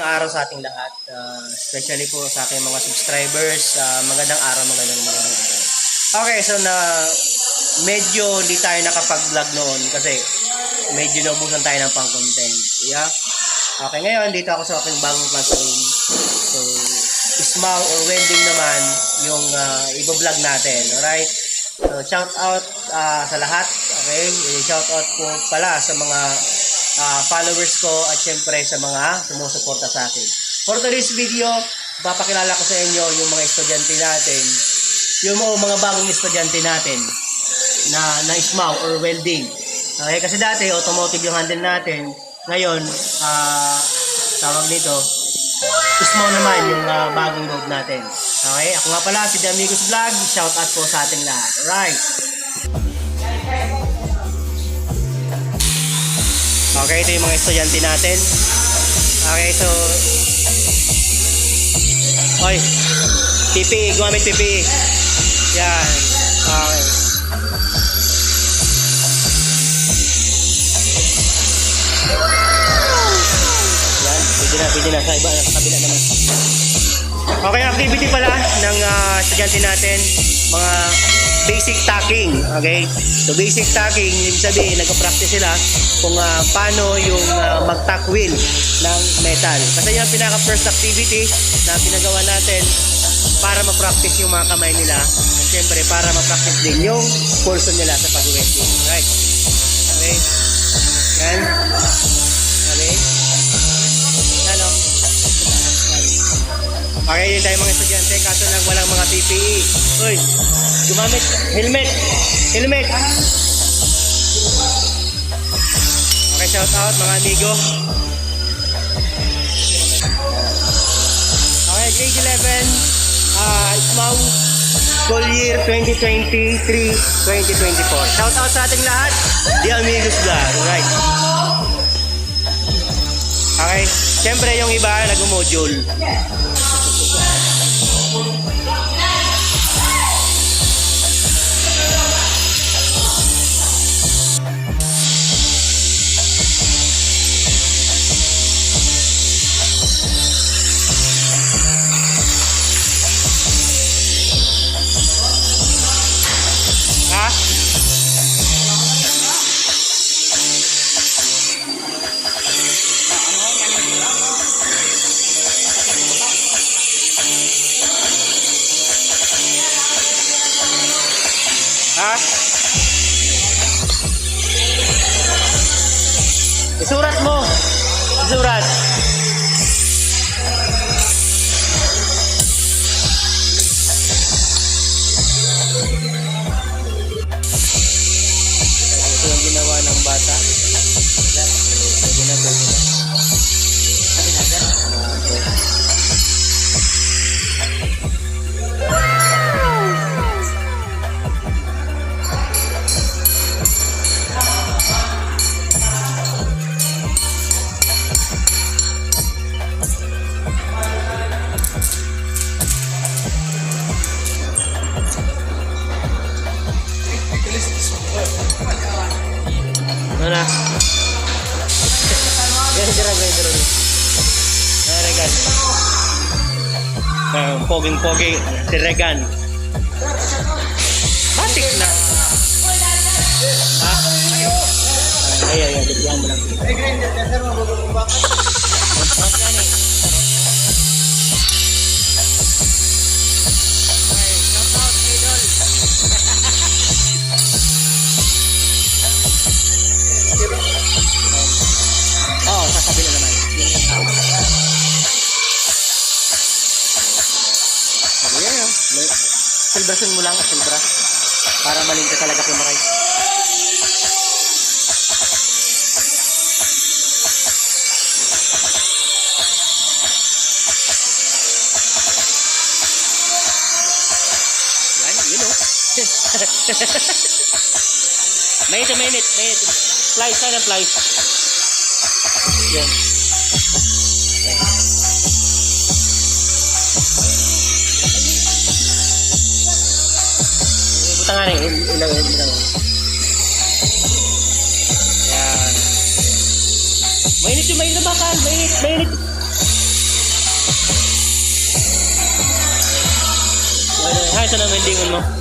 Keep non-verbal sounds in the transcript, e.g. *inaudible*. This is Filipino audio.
Magandang araw sa ating lahat, uh, especially po sa aking mga subscribers. Uh, magandang araw, magandang magandang araw. Okay, so na medyo hindi tayo nakapag-vlog noon kasi medyo naubusan tayo ng pang-content. Yeah? Okay, ngayon dito ako sa aking bagong classroom. So, ismaw or wedding naman yung uh, iba-vlog natin. Alright? So, shout out uh, sa lahat. Okay? Shout out po pala sa mga ah, followers ko at syempre sa mga sumusuporta sa akin. For today's video, papakilala ko sa inyo yung mga estudyante natin, yung mga, mga bagong estudyante natin na na ISMAW or welding. Okay, kasi dati automotive yung handle natin. Ngayon, ah tawag nito, ISMAW naman yung ah, bagong load natin. Okay, ako nga pala si The Amigos Vlog. Shout out po sa ating lahat. Alright. Okay, ito yung mga estudyante natin. Okay, so... Oy, PPE, gumamit PPE. Yan. Okay. Yan, pwede na, pwede na. Sa iba, sa kabila naman. Okay, activity pala ng ah, estudyante natin, mga basic tacking, okay? So basic tacking, ibig sabihin, nagpa-practice sila kung ah, paano yung ah, mag-tack wheel ng metal. Kasi yung pinaka first activity na pinagawa natin para ma-practice yung mga kamay nila. At syempre, para ma-practice din yung pulso nila sa pag-welding. Right? Okay, yun tayo mga estudyante, kaso lang walang mga PPE. Uy, gumamit. Helmet. Helmet. Okay, shout out mga amigo. Okay, grade 11. Uh, Ismaw School Year 2023-2024. Shout out sa ating lahat. The Amigos Vlog. Right. Okay. Siyempre yung iba nag-module. Ha? Isurat mo. Isurat. Na? Ka na, ka na. Ah, Regan. Ah, poging-pogi. Si Regan. Batik na. Ha? Ay, ay, ay. Bigyan mo lang. Oo, Silbrasin mo lang at silbra. Para malinta talaga kumakay. *laughs* mainit, mainit, mainit. Flies, saan ang flies? Yan. Buta nga rin, il- ilang, ilang. Yan. Mainit yung mainit na bakal, mainit, mainit. Hay, saan ang vendingan mo?